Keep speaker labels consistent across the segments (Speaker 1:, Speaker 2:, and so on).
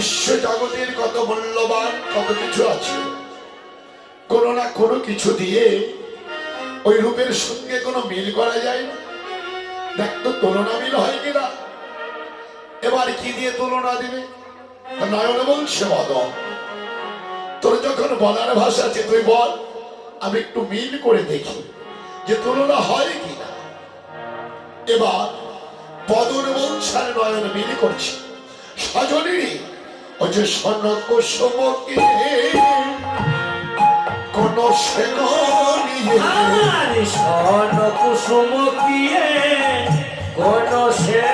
Speaker 1: বিশ্ব জগতের কত মূল্যবান, কত কিছু আছে। কোনো না কোনো কিছু দিয়ে ওই রূপের সঙ্গে কোনো মিল করা যায় না। দেখ তো, তুলনা মিল হয় কিনা? এবার কি দিয়ে তুলনা দিবে? নয়ন বলছে, মদন, তোর যখন বলার ভাষা আছে, তুই বল, আমি একটু মিল করে দেখি যে তুলনা হয় কিনা। এবার বদন বংশার নয়ন মিল করছে। সজনী ও যে স্বর্ণ কুসুমকে কোন সেনিয়ে
Speaker 2: আমার স্বর্ণ কুসুম কিয়ে কোন সে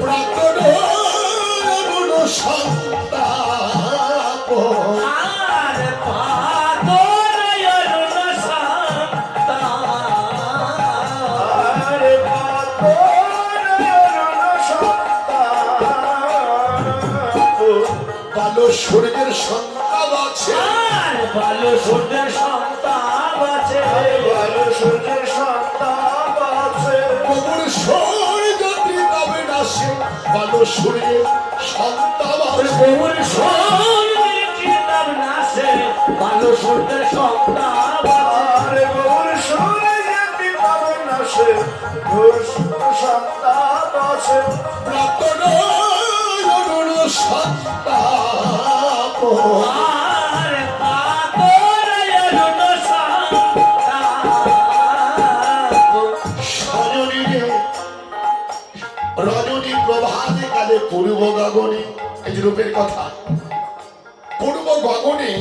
Speaker 1: প্রাতরুণ সন্তাপ ভালো সূর্যের সন্তাপ আছে।
Speaker 2: ভালো সূর্যের সন্তান আছে।
Speaker 1: কবুল সূর্য তবে নাসে ভালো সূর্যের সন্তাপ আছে।
Speaker 2: বহুর সূর্যের কিতাব নাসে ভালো সূর্যের সন্তান আছে।
Speaker 1: প্রাতরুণ সন্তাপ
Speaker 2: আর পাতর অরুণ
Speaker 1: সজনী রে, রজনী প্রভাতে কালে পূর্ব গগনে এই রূপের কথা পূর্ব গগনে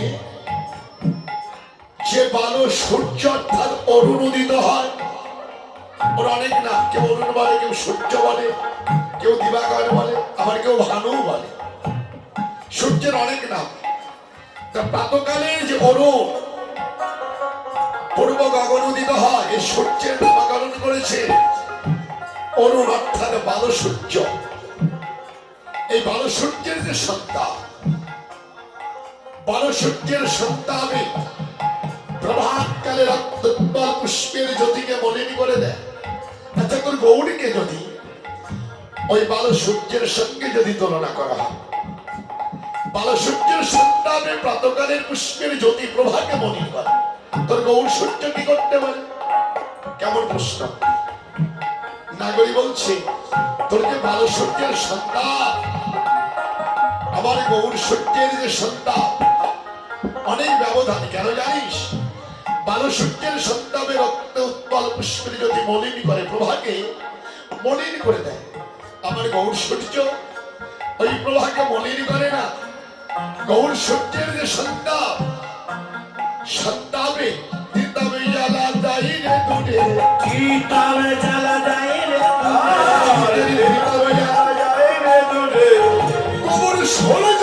Speaker 1: যে বালো সূর্য অর্থাৎ অরুণ হয় ওর অনেক নাম কেউ অরুণ বলে কেউ সূর্য বলে কেউ দিবাকর বলে আবার কেউ ভানু বলে সূর্যের অনেক নাম। তা প্রাতকালে যে অরুণ পূর্ব গগন উদিত হয়, এই সূর্যের নামকরণ করেছে। অরুণ অর্থাৎ বালো সূর্য এই বালো সূর্যের যে সন্তান বালো সূর্যের সন্তানে প্রভাতকালে রক্তোৎপল পুষ্পের জ্যোতিকে মলিন করে দেয়। আচ্ছা তোর গৌরীকে যদি ওই বালো সূর্যের সঙ্গে যদি তুলনা করা হয় বালো সূর্যের সন্তানে প্রাতকালের পুষ্পের জ্যোতি প্রভাকে মলিন করে। তোর গৌর সূর্য কি করতে পারে? কেমন প্রশ্ন। নাগরী বলছে, তোর যে বালো সূর্যের সন্তান, আমার গৌর সূর্যের যে সন্তান, অনেক ব্যবধান। কেন জানিস? বালো সূর্যের সন্তানে রক্ত উৎপল পুষ্পের যদি মলিন করে প্রভাকে, মলিন করে দেয়। আমার গৌর সূর্য ওই প্রভাকে মলিন করে না। গৌর সত্যের যে সন্তান সন্তাবে দিতাবে জ্বালা যাই রে দূরে
Speaker 2: কিতাব জ্বালা যাই রে
Speaker 1: দিতাবে জ্বালা গোবর ষোলো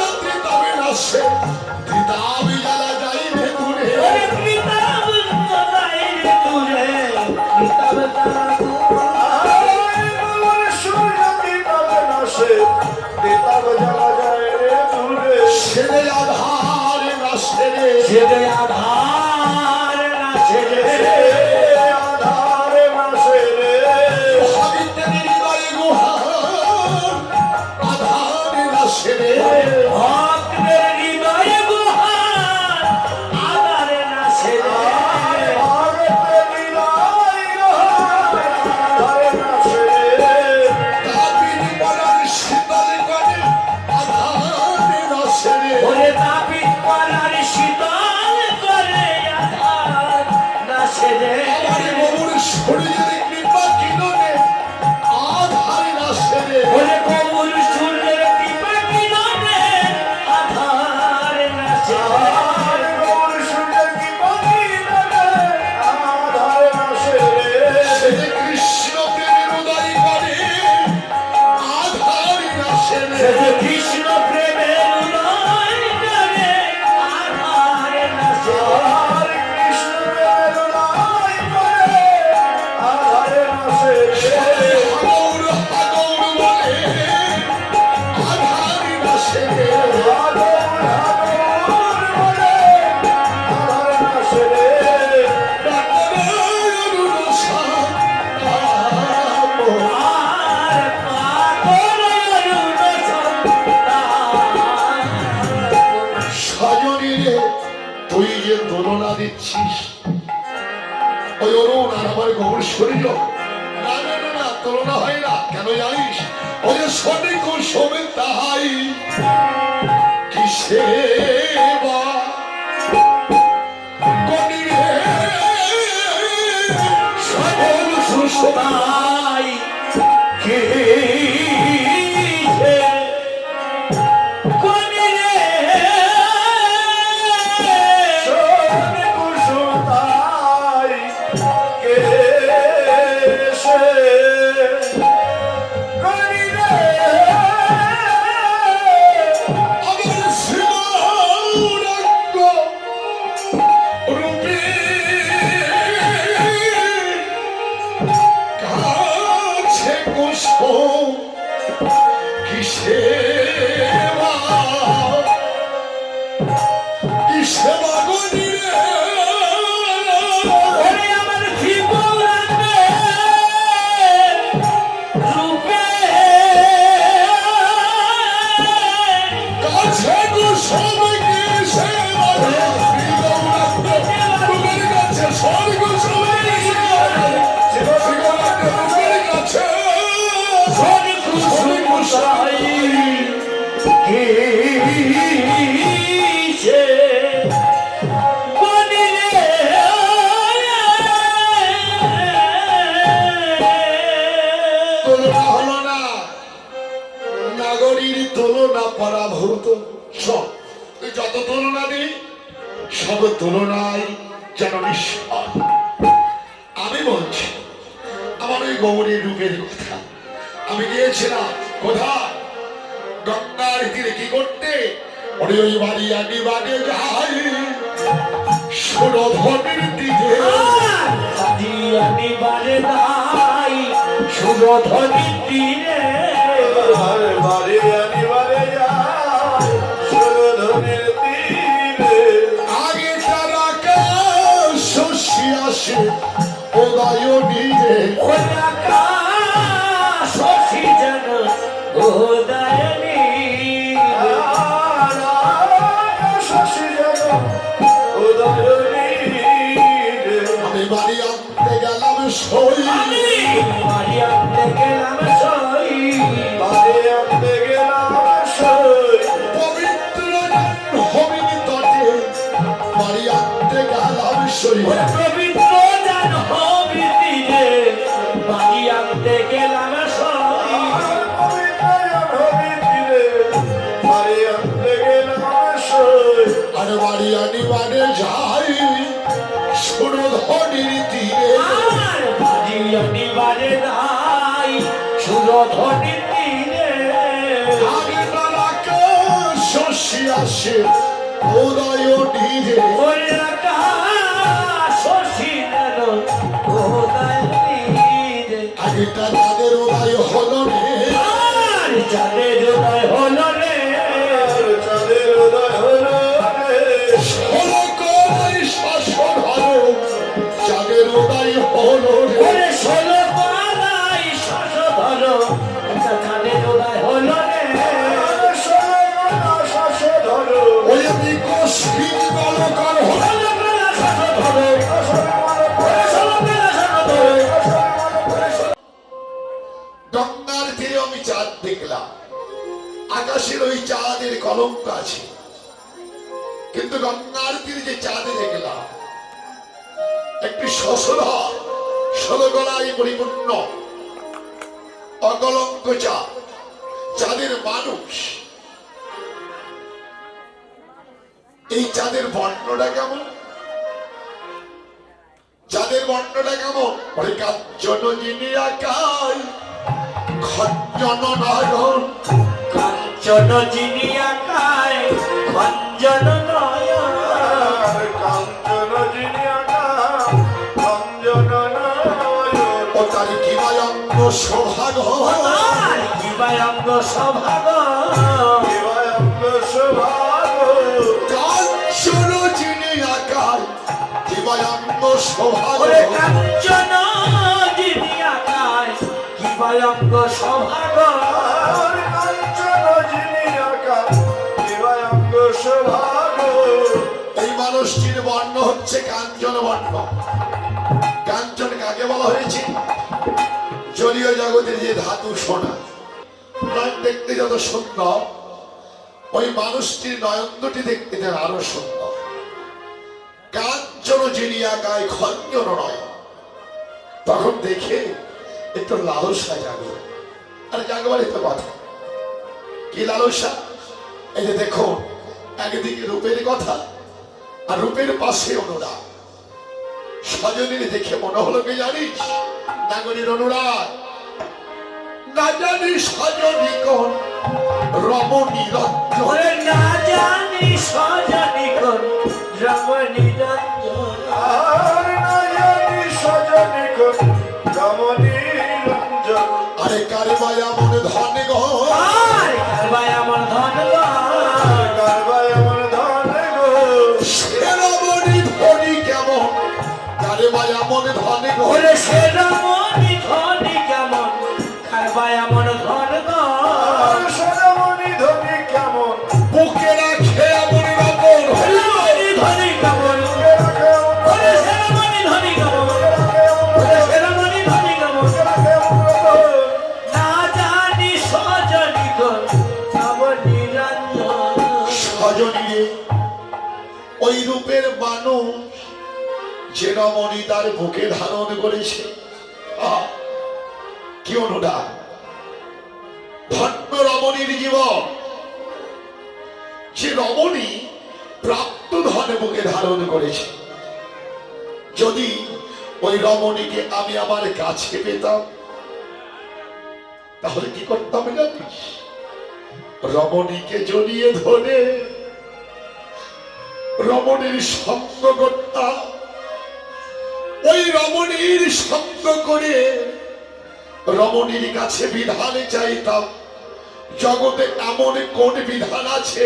Speaker 2: দোলনা দিচ্ছিস?
Speaker 1: ওই অরুণ আর আমার গোবর শরীর তুলনা হয় না, কেন জানিস? ওই সঠিক সমে তাহাই কিসে বা? সুস্থতা। Hallelujah. জানি বাগে যাই। সুরভনের দিকে।
Speaker 2: জানি
Speaker 1: বারে যাই সুরধনের দিকে বারে সুলহ ষোলগলায় পরিপূর্ণ, অকলঙ্ক চাঁদের মানুষ। কেমন? চাঁদের বর্ণটা কেমন? খঞ্জন নয়ন।
Speaker 2: কাঞ্চন খঞ্জন নয়
Speaker 1: সোহাগ দিবায়ঙ্গ সভাগ দিবায়ঙ্গ সভাগ
Speaker 2: কাল যিনি আকাল। দিবায়ঙ্গ সভাগ
Speaker 1: কাঞ্চন যিনি আকাল। দিবায়ঙ্গ সভাগ
Speaker 2: কাঞ্চন যিনি আকাল। দিবায়ঙ্গ
Speaker 1: এই মানুষটির বর্ণ হচ্ছে কাঞ্চন বর্ণ কাঞ্চন কাকে বলা হয়েছে? জলীয় জগতের যে ধাতু সোনা নয়ন দেখতে যত সুন্দর ওই মানুষটির নয়ন দুটি দেখতে যেন আরও সুন্দর কাঞ্চন জিনিয়া গায়ে খঞ্জন নয়। তখন দেখে একটু লালসা জাগলো আর জাগবারই তো কথা। কি লালসা? এই যে দেখুন একদিকে রূপের কথা আর রূপের পাশে অনুরাগ। সজনীর দেখে মনে হলো কি জানিস? নাগরীর অনুরাগ। না জানি সজনী কোন রমণী রঞ্জন
Speaker 2: না জানি সজনী
Speaker 1: ওই রূপের মানুষ যে রমণী তার বুকে ধারণ করেছে। কি অনুরাগ ধন্য রমণীর জীবন। যে রমণী প্রাপ্ত ধনে বুকে ধারণ করেছে। যদি ওই রমণীকে আমি আমার কাছে পেতাম, তাহলে কি করতাম জানিস? রমণীকে জড়িয়ে ধরে রমণীর সঙ্গ করতাম ওই রমণীর সঙ্গ করে রমণীর কাছে বিধানে চাইতাম। জগতে এমন কোন বিধান আছে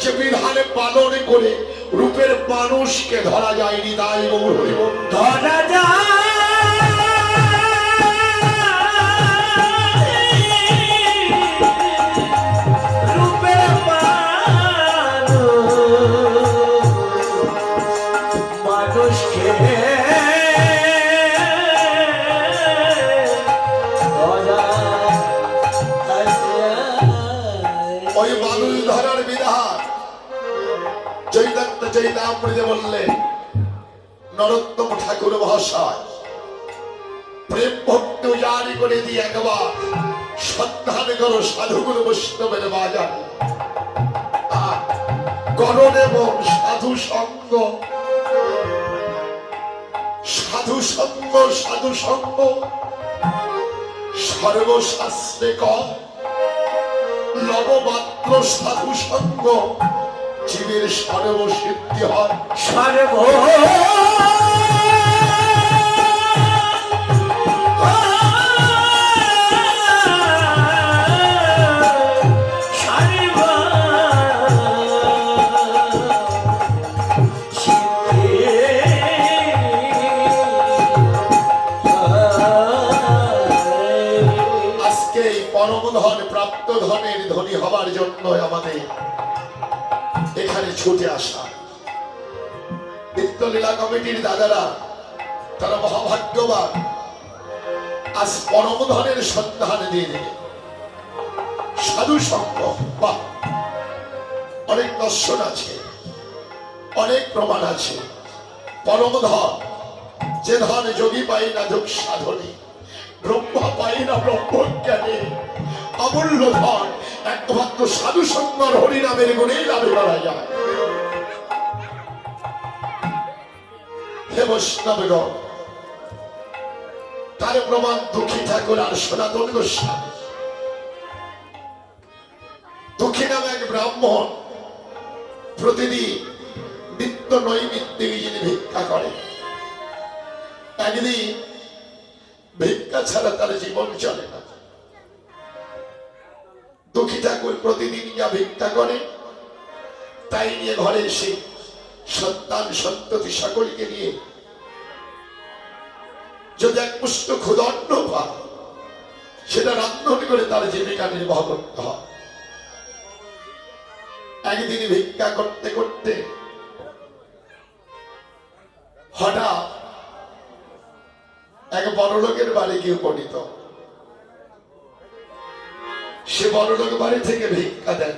Speaker 1: যে বিধানে পালন করে রূপের মানুষকে ধরা যায়নি, তাই গৌর
Speaker 2: ধরা যায়
Speaker 1: চৈতামৃতে বললেন নরোত্তম ঠাকুর মহাশয় প্রেম ভক্তি জারি করে দিয়ে একবার সন্ধান করো সাধুগুরু বৈষ্ণবের বাজার। গরণ এবং সাধু সঙ্গ সাধু সঙ্গ সাধু সঙ্গ, সর্বশাস্ত্রে কর নবমাত্র সাধু সঙ্গ। জীবের সর্বসিদ্ধি হয়।
Speaker 2: সর্ব
Speaker 1: ধন প্রাপ্ত ধনের ধনী হবার জন্য আমাদের এখানে ছুটে আসা। নিত্যলীলা কমিটির দাদারা, তারা মহাভাগ্যবান। আজ পরম ধনের সন্ধান দিয়ে সাধু সঙ্গ বাহ! অনেক দর্শন আছে, অনেক প্রমাণ আছে। পরম ধন যে ধন যোগী পাই না যোগ সাধনী, ব্রহ্মা পাই না ব্রহ্মজ্ঞানে অমূল্য ধন, একমাত্র সাধু সঙ্গর হরিনামের গুণে লাভে করা যায়। হে বৈষ্ণবগণ, তার প্রমাণ দুঃখী ঠাকুর আর সনাতন গোস্বামী। দুঃখী নামে এক ব্রাহ্মণ প্রতিদিন নিত্য নৈমিত্তিক যিনি ভিক্ষা করে, একদিন ভিক্ষা ছাড়া তার জীবন চলে না। দুঃখী ঠাকুর প্রতিদিন যা ভিক্ষা করে, তাই নিয়ে ঘরে এসে সন্তান সন্ততি সকলকে নিয়ে যদি এক পুষ্ট ক্ষুদণ্ড পা সেটা রান্ধন করে তার জীবিকা নির্বাহ করতে হয়। একদিন ভিক্ষা করতে করতে হঠাৎ এক বড় লোকের বাড়ি গিয়ে উপনীত সে বড় লোক বাড়ি থেকে ভিক্ষা দেন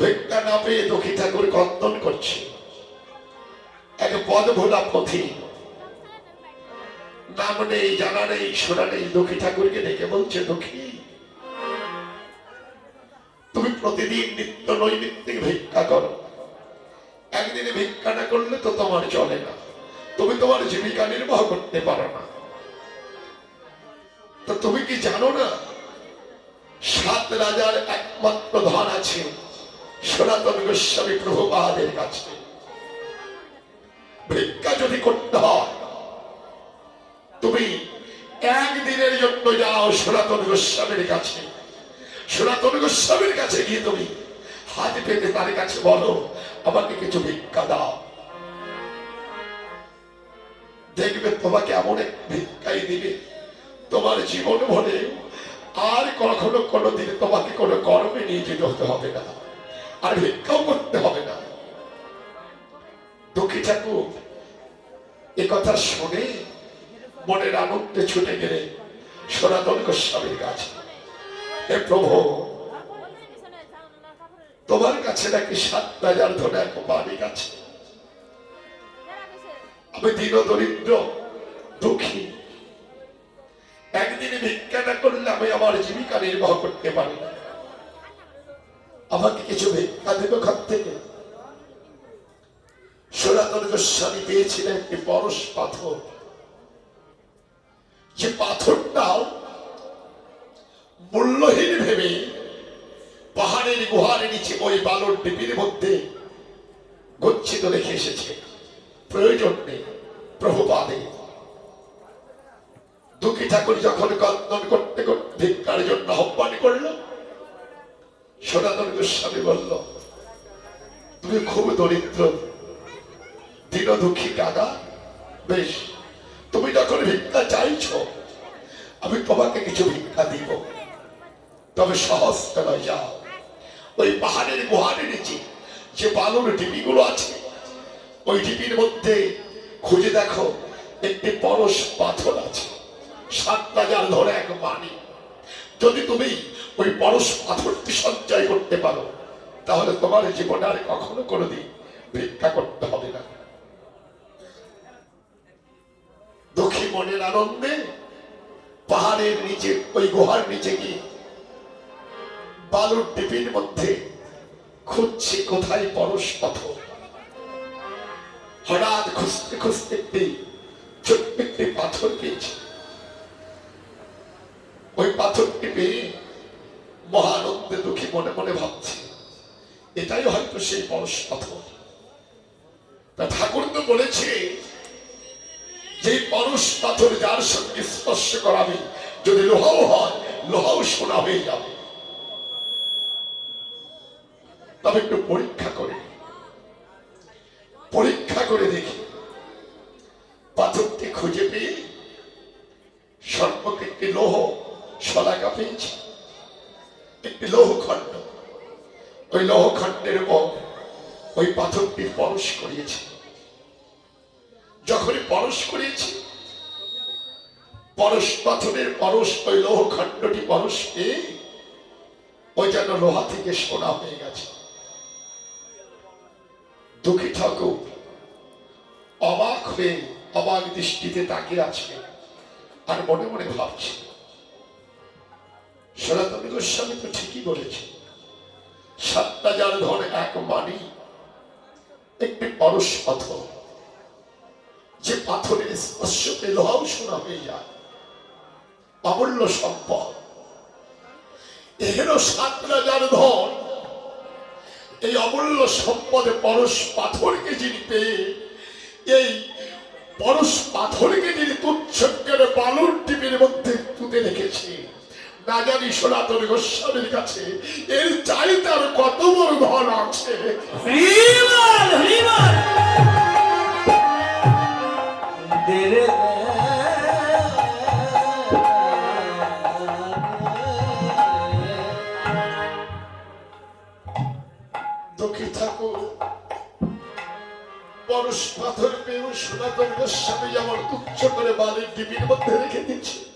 Speaker 1: ভিক্ষা না পেয়ে দক্ষী ঠাকুর কর্তন করছে। এক পদ ভোলা পথি। নাম নেই, জানা নেই, শোনা নেই দক্ষী ঠাকুরকে ডেকে বলছে দক্ষী তুমি প্রতিদিন নিত্য নৈমিত্তিক ভিক্ষা করো। একদিনে ভিক্ষা না করলে তো তোমার চলে না। তুমি তোমার জীবিকা নির্বাহ করতে পারো না। তো তুমি কি জানো না? সাত রাজার একমাত্র ধন আছে সনাতন গোস্বামী প্রভুপাদের কাছে। ভিক্ষা যদি করতে হয়, তুমি একদিনের জন্য যাও সনাতন গোস্বামীর কাছে। সনাতন গোস্বামীর কাছে গিয়ে তুমি হাত পেতে তার কাছে বলো, আমাকে কিছু ভিক্ষা দাও। জীবন ভরে আর কখনো কোনো দিন তোমাকে কোনো কর্মে যেতে হতে হবে না, আর ভিক্ষাও করতে হবে না। দুঃখী ঠাকুর কথা শুনে মনের আনন্দে ছুটে গেলে সনাতন গোস্বামীর কাছে, হে প্রভু, তোমার কাছে নাকি সাত হাজার ধরে এক বাড়ি আছে? আমি দিন দরিদ্র দুঃখী একদিনে ভিক্ষা না করলে আমি আমার জীবিকা নির্বাহ করতে পারি। আমাকে কিছু ভিক্ষা দেবে ঘর থেকে। সনাতন গোস্বামী পেয়েছিলেন একটি পরশ পাথর। যে পাথরটাও মূল্যহীন ভেবে পাহাড়ের গুহার নিচে ওই বালুর ডিপির মধ্যে গচ্ছিত রেখে এসেছে। প্রয়োজন নেই, প্রভুপাদে। দুঃখী ঠাকুর যখন কন্দন করতে করতে ভিক্ষার জন্য আহ্বান করল, সনাতন গোস্বামী বলল, তুমি খুব দরিদ্র দিন দুঃখী কাকা। বেশ, তুমি যখন ভিক্ষা চাইছো, আমি তোমাকে কিছু ভিক্ষা দিব। তবে সহজ নয় যাও। ওই পাহাড়ের গুহারের নিচে যে বালুর ঢিপিগুলো আছে, ওই ঢিপির মধ্যে খুঁজে দেখো একটি পরশ পাথর আছে। সাত হাজার ধরে এক মানি যদি তুমি ওই পরশ পাথরটি সঞ্চয় করতে পারো, তাহলে তোমার জীবনে আর কখনো কোনোদিন ভিক্ষা করতে হবে না। দুঃখী মনের আনন্দে পাহাড়ের নিচে, ওই গুহার নিচে গিয়ে বালুর টিপির মধ্যে খুঁজছি কোথায় পরশ পাথর? হঠাৎ খুঁজতে খুঁজতে ছোট্ট একটি পাথর পেয়েছি ওই পাথরটি পেয়ে মহানন্দে দুঃখী মনে মনে ভাবছি, এটাই হয়তো সেই পরশ পাথর। তা ঠাকুর তো বলেছে যে পরশ পাথর যার সঙ্গে স্পর্শ করাবে, যদি লোহাও হয়, লোহাও সোনা হয়ে যাবে। তবে একটু পরীক্ষা পরীক্ষা করে দেখি পাথরটি খুঁজে পেয়ে সর্বকে একটি লৌহ শলাকা পেয়েছি একটি লৌহ খণ্ড ওই লৌহ খণ্ডের উপর ওই পাথরটি পরশ করিয়েছে। যখনই পরশ করিয়েছি, পরশ পাথরের পরশ, ওই লৌহখণ্ডটি পরশ পেয়ে ওই যেন লোহা থেকে সোনা হয়ে গেছে। দুঃখী ঠাকুর, অবাক হয়ে অবাক দৃষ্টিতে তাকিয়ে আছে আর মনে মনে ভাবছে সনাতনী গোস্বামী তো ঠিকই বলেছে সাতটা যার ধর এক মানি একটি পরশ পাথর। যে পাথরের স্পর্শতে লোহাও সোনা হয়ে যায়। অমূল্য সম্পদ। এহেন সাত রাজার ধন এই অমূল্য সম্পদে পরশ পাথরকে যিনি পেয়ে, এই পরশ পাথরকে যিনি তুচ্ছকের বালুর টিপির মধ্যে পুঁতে রেখেছে না জানি সনাতন গোস্বামীর কাছে এর আর কত বড় ধন আছে? দুঃখী ঠাকুর পরশ পাথর পেয়েও সনাতন গোস্বামী যেমন উচ্চ করে বালির ডিবির মধ্যে রেখে দিচ্ছে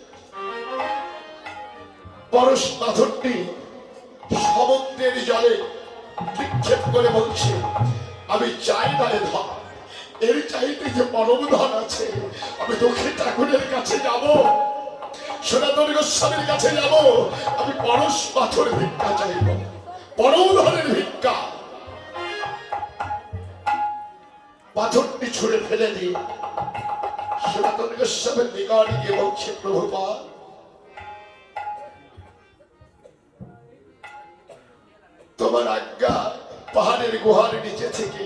Speaker 1: পরশ পাথরটি সমুদ্রের জলে নিক্ষেপ করে বলছে, আমি চাই না এ ধন। এর চাইতে যে পরম ধন আছে, আমি দক্ষিণ ঠাকুরের কাছে যাব। সনাতন গোস্বামীর কাছে যাব। আমি পরশ পাথর ভিক্ষা চাইব। পরম ধনের ভিক্ষা। পাথরটি ছুঁড়ে ফেলে দিয়ে সনাতন গোস্বামীর নিকট গিয়ে বলছে প্রভুপাল তোমার আজ্ঞা পাহাড়ের গুহার নিচে থেকে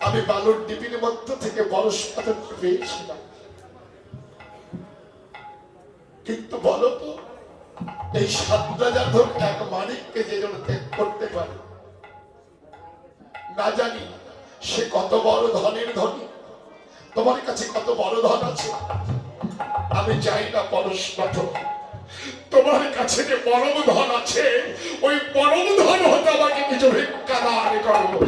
Speaker 1: আমি বালুর ডিপির মধ্য থেকে বরস পাথর পেয়েছিলাম। কিন্তু বলো তো, এই সাত রাজার এক মানিককে যে জন ত্যাগ করতে পারে। না জানি সে কত বড় ধনের ধনী। তোমার কাছে কত বড় ধন আছে? আমি চাই না পরশ পাথর তোমার কাছে যে পরম ধন আছে, ওই পরম ধন হতে আমাকে কিছু ভিক্ষা দান করো।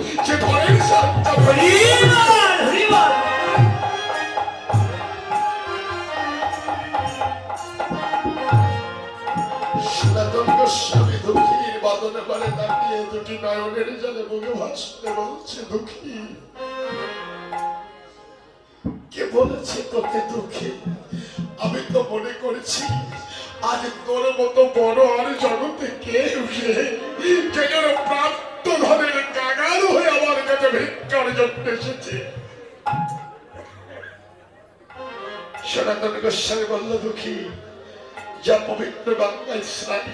Speaker 1: দুঃখীর বাদনে পারে দুঃখী, কে বলেছে তোকে দুঃখী? আমি তো মনে করেছি আজ তোর মতো বড় আর জগতে কে উঠে কে যেন প্রাপ্ত হয়ে আমার কাছে ভিক্ষার জন্য এসেছে। সনাতন গোস্বামী বলল, দুঃখী, যা পবিত্র গঙ্গায় স্নান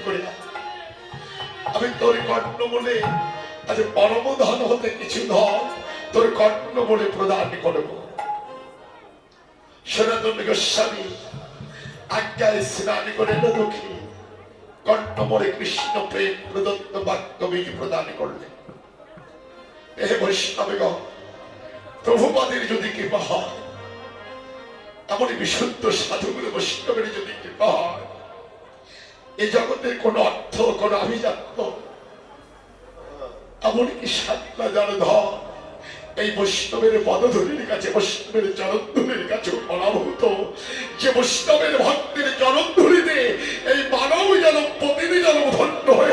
Speaker 1: আমি তোর কর্ণ বলে আজ পরম ধন হতে কিছু ধন তোর কর্ণ বলে প্রদান করব। সনাতন গোস্বামী আজ্ঞায় স্নান করে কর্ণ বলে কৃষ্ণ প্রেম, প্রদত্ত বাক্য বীজ প্রদান করলেন এ বৈষ্ণবগণ, প্রভুপাদের যদি কৃপা হয় এমনই বিশুদ্ধ সাধুগুলো বৈষ্ণবের যদি কৃপা হয় এই জগতের কোন অর্থ, কোন আভিজাত্য, এমনকি সাতটা যার ধন এই বৈষ্ণবের পদধূলির কাছে বৈষ্ণবের চরণধূলির কাছে অনাভূত যে বৈষ্ণবের ভক্তির চরণধূলিতে এই মানব যেন প্রতিনিধি যেন ধন্য হয়ে